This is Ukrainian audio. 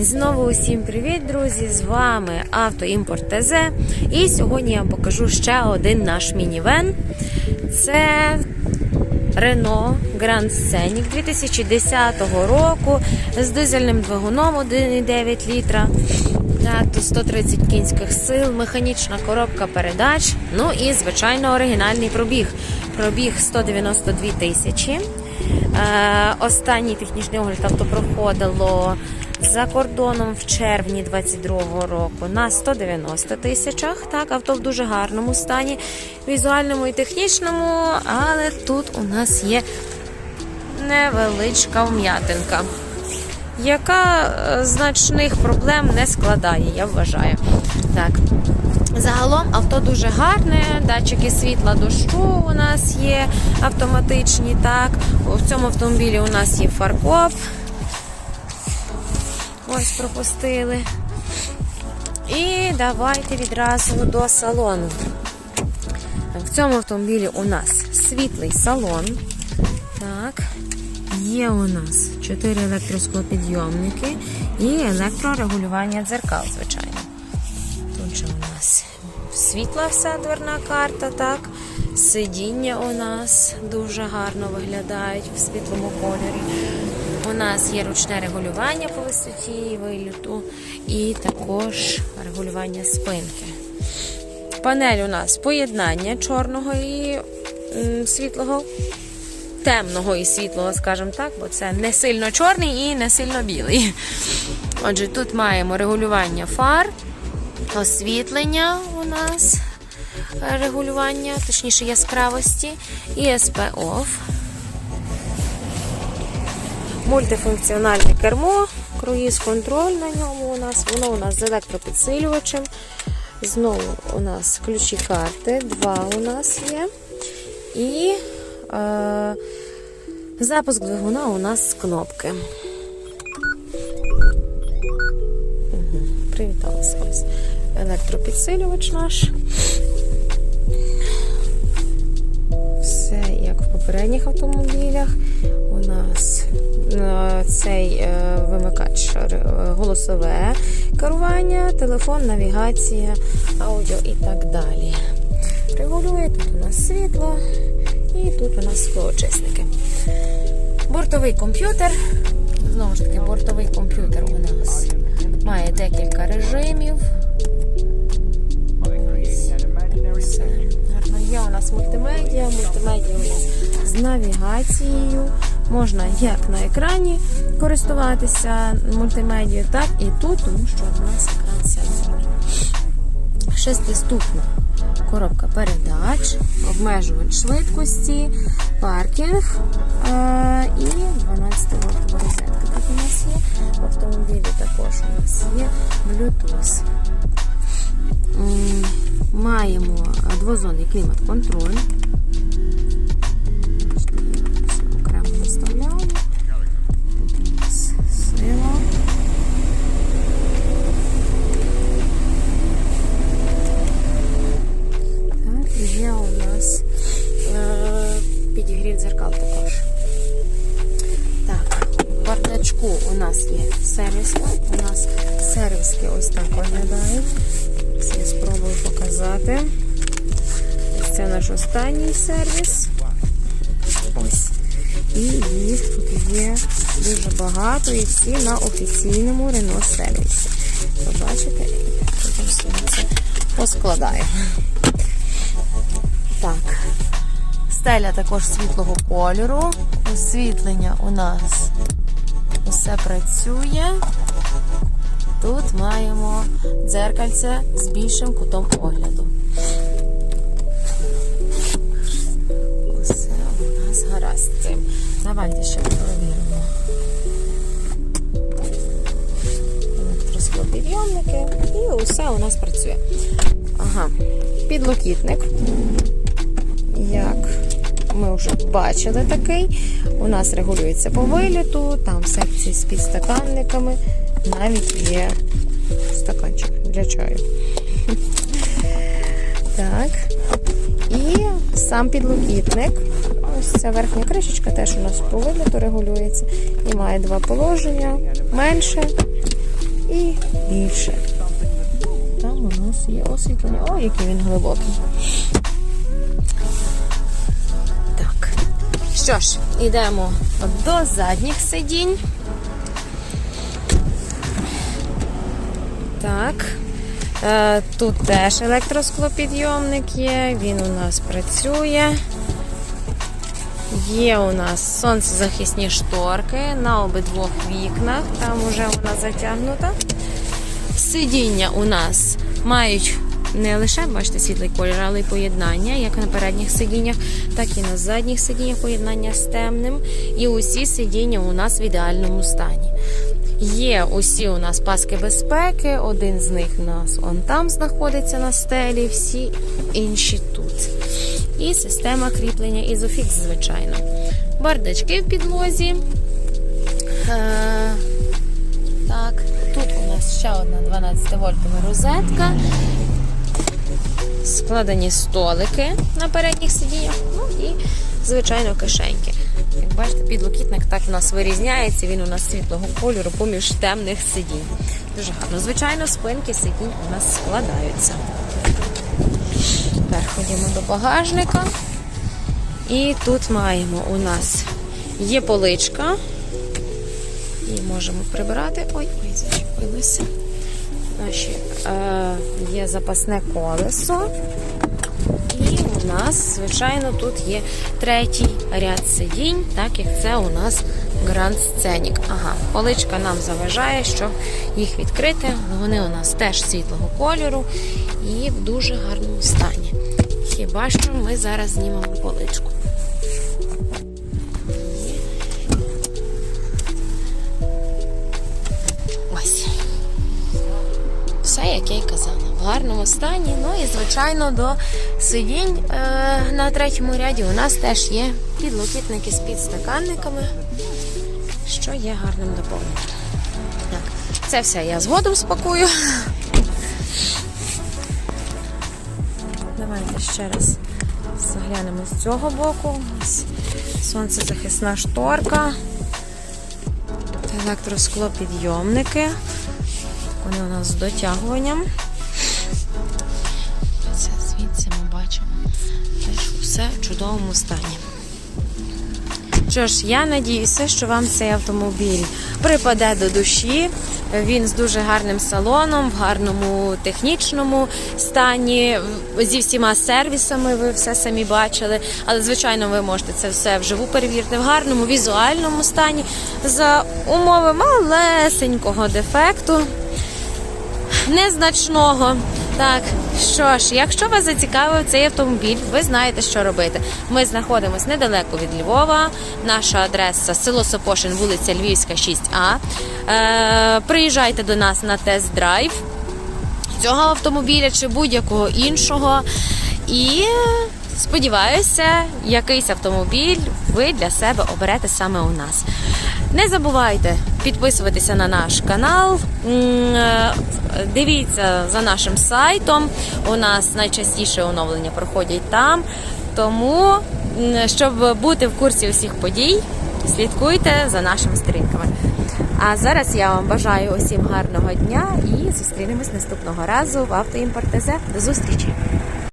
Знову усім привіт, друзі! З вами Автоімпорт ТЗ. І сьогодні я вам покажу ще один наш мінівен. Це Renault Grand Scenic 2010 року з дизельним двигуном 1,9 літра. Та 130 кінських сил, механічна коробка передач. Ну і, звичайно, оригінальний пробіг. Пробіг 192 тисячі. Е, останній технічний огляд авто проходило за кордоном в червні 22-го року на 190 тисячах. Так, авто в дуже гарному стані, візуальному і технічному, але тут у нас є невеличка вм'ятинка, яка е, значних проблем не складає, я вважаю. Так. Загалом авто дуже гарне, датчики світла дощу у нас є автоматичні. Так, в цьому автомобілі у нас є фаркоп. Ось пропустили. І давайте відразу до салону. В цьому автомобілі у нас світлий салон. Так, є у нас 4 електросклопідйомники і електрорегулювання дзеркал, звичайно. Тут же у нас світла вся дверна карта, так. Сидіння у нас дуже гарно виглядають в світлому кольорі. У нас є ручне регулювання по висоті виліту, і також регулювання спинки. Панель у нас поєднання чорного і світлого, темного і світлого, скажімо так, бо це не сильно чорний і не сильно білий. Отже, тут маємо регулювання фар, освітлення у нас регулювання, точніше яскравості, і SP OFF. Мультифункціональне кермо, круїз-контроль на ньому у нас, воно у нас з електропідсилювачем. Знову у нас ключі карти, два у нас є. І е, запуск двигуна у нас з кнопки. Привіталися ось. Електропідсилювач наш. Все як в попередніх автомобілях. У нас цей е, вимикач е, голосове керування, телефон, навігація, аудіо і так далі. Регулює тут у нас світло і тут у нас склоочисники. Бортовий комп'ютер. Знову ж таки, бортовий комп'ютер у нас має декілька режимів. Є у нас мультимедіа, мультимедіа у нас з навігацією. Можна як на екрані користуватися мультимедією, так і тут, тому що у нас екран сенсорний. Шестиступна коробка передач, обмежувач швидкості, паркінг е- і 12 вольтова розетка. Тут у нас є. В автомобілі також у нас є Bluetooth. Маємо двозонний клімат-контроль. Це наш останній сервіс. Ось. І їх тут є дуже багато і всі на офіційному Renault сервісі. Побачите, потім це поскладаю. Так. Стеля також світлого кольору. Освітлення у нас усе працює. Тут маємо дзеркальце з більшим кутом огляду. Нас гаразд з цим. Давайте ще перевіримо. Електросклопідйомники і усе у нас працює. Ага, підлокітник. Як ми вже бачили такий. У нас регулюється по виліту, там секції з підстаканниками. Навіть є стаканчик для чаю. Так. І сам підлокітник. Ось ця верхня кришечка теж у нас по виліту регулюється. І має два положення. Менше і більше. Там у нас є освітлення. О, який він глибокий. Так. Що ж, йдемо до задніх сидінь. Так. Е, Тут теж електросклопідйомник є, він у нас працює. Є у нас сонцезахисні шторки на обидвох вікнах, там вже вона затягнута. Сидіння у нас мають не лише, бачите, світлий колір, але й поєднання, як на передніх сидіннях, так і на задніх сидіннях поєднання з темним. І усі сидіння у нас в ідеальному стані. Є усі у нас паски безпеки, один з них у нас он там знаходиться на стелі, всі інші тут. І система кріплення ізофікс, звичайно. Бардачки в підлозі. Е, так, тут у нас ще одна 12-вольтова розетка. Складені столики на передніх сидіннях, ну і, звичайно, кишеньки. Як бачите, підлокітник так у нас вирізняється, він у нас світлого кольору поміж темних сидінь. Дуже гарно. Звичайно, спинки сидінь у нас складаються. Тепер ходімо до багажника. І тут маємо у нас є поличка. І можемо прибирати. Ой, ой, зачепилося. Наші, е, є запасне колесо. Нас, звичайно, тут є третій ряд сидінь, так як це у нас Grand Scenic. Ага, поличка нам заважає, щоб їх відкрити. Вони у нас теж світлого кольору і в дуже гарному стані. Хіба що ми зараз знімемо поличку. Ось. Все, як я й казала, в гарному стані. І, звичайно, до сидінь е, на третьому ряді у нас теж є підлокітники з підстаканниками, що є гарним доповненням. Так, це все я згодом спакую. Давайте ще раз заглянемо з цього боку. Ось сонцезахисна шторка, електросклопідйомники. Вони у нас з дотягуванням. Все в чудовому стані. Що ж, я надіюся, що вам цей автомобіль припаде до душі. Він з дуже гарним салоном, в гарному технічному стані, зі всіма сервісами ви все самі бачили. Але, звичайно, ви можете це все вживу перевірити в гарному візуальному стані за умови малесенького дефекту незначного. Так, що ж, якщо вас зацікавив цей автомобіль, ви знаєте, що робити. Ми знаходимося недалеко від Львова. Наша адреса село Сопошин, вулиця Львівська, 6А. Е, приїжджайте до нас на тест-драйв цього автомобіля чи будь-якого іншого. І сподіваюся, якийсь автомобіль ви для себе оберете саме у нас. Не забувайте підписуватися на наш канал. Е, Дивіться за нашим сайтом. У нас найчастіше оновлення проходять там. Тому, щоб бути в курсі усіх подій, слідкуйте за нашими сторінками. А зараз я вам бажаю усім гарного дня і зустрінемось наступного разу в автоімпорт. До зустрічі!